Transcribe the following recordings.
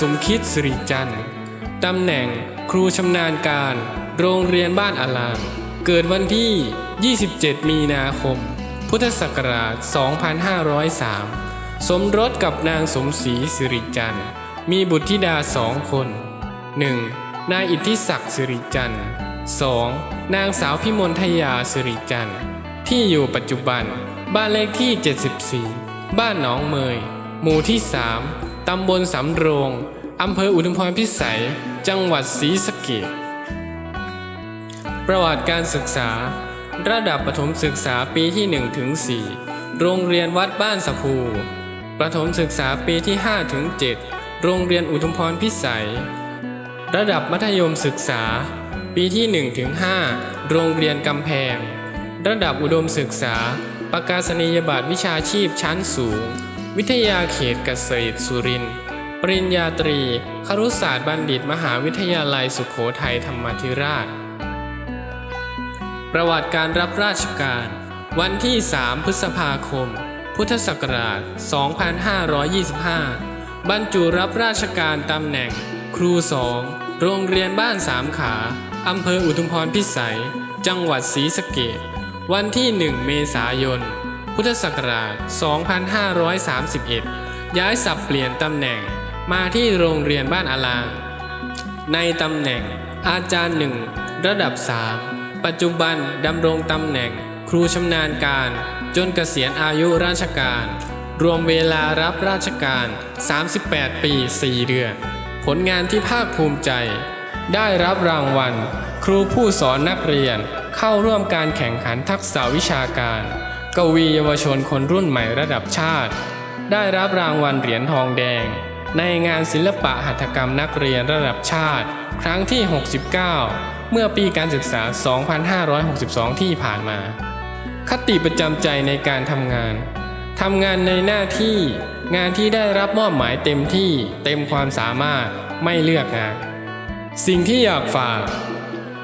สมคิดสิริจันทร์ตำแหน่งครูชำนาญการ โรงเรียนบ้านอารามเกิดวันที่ 27 มีนาคม พุทธศักราช 2503 สมรสกับนางสมศรีสิริจันทร์ มีบุตรธิดาสองคน 1. นายอิทธิศักดิ์สิริจันทร์ 2. นางสาวพิมลทยาสิริจันทร์ ที่อยู่ปัจจุบัน บ้านเลขที่ 74 บ้านหนองเมย หมู่ที่ 3 ตำบลสำโรง อำเภออุทุมพรพิสัย จังหวัดศรีสะเกษประวัติการศึกษา ระดับประถมศึกษาปีที่1ถึง4โรงเรียนวัดบ้านสะพู ประถมศึกษาปีที่5ถึง7โรงเรียนอุทุมพรพิสัย ระดับมัธยมศึกษา ปีที่1ถึง5โรงเรียนกำแพง ระดับอุดมศึกษา ประกาศนียบัตรวิชาชีพชั้นสูง วิทยาเขตเกษตรสุรินทร์ ปริญญาตรี ครุศาสตร์บัณฑิตมหาวิทยาลัยสุขโขทัยธรรมาธิราช ประวัติการรับราชการ วันที่ 3 พฤษภาคม พุทธศักราช 2525 บรรจุรับราชการตำแหน่ง ครูสอง โรงเรียนบ้านสามขา อำเภออุทุมพรพิสัย จังหวัดศรีสะเกษวันที่ 1 เมษายน พุทธศักราช 2531 ย้ายสับเปลี่ยนตำแหน่งมาที่โรงเรียนบ้านอาลาง ในตำแหน่งอาจารย์หนึ่งระดับ 3 ปัจจุบันดำรงตำแหน่งครูชำนาญการ จนเกษียณอายุราชการ รวมเวลารับราชการ 38 ปี 4 เดือน ผลงานที่ภาคภูมิใจ ได้รับรางวัล ครูผู้สอนนักเรียนเข้าร่วมการแข่งขันทักษะวิชาการ กวีเยาวชนคนรุ่นใหม่ระดับชาติ ได้รับรางวัลเหรียญทองแดง ในงานศิลปะหัตถกรรมนักเรียนระดับชาติ ครั้งที่ 69 เมื่อปีการศึกษา 2562 ที่ผ่านมา คติประจำใจในการทำงานทำงานในหน้าที่ งานที่ได้รับมอบหมายเต็มที่เต็มความสามารถไม่เลือกงาน สิ่งที่อยากฝาก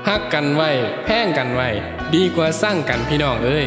ฮักกันไว้ แพ่งกันไว้ ดีกว่าสร้างกันพี่น้องเอ้ย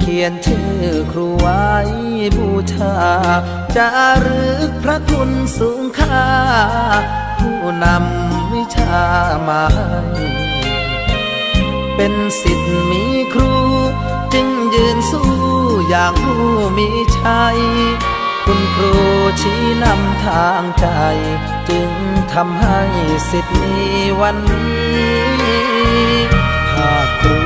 เขียนชื่อครูไว้บูชาจารึกพระคุณสูงค่า ผู้นำวิชามาให้เป็นสิทธิ์มีครู จึงยืนสู้อย่างผู้มีชัย คุณครูชี้นำทางใจ จึงทำให้สิทธิ์มีวันนี้หากครู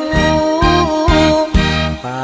้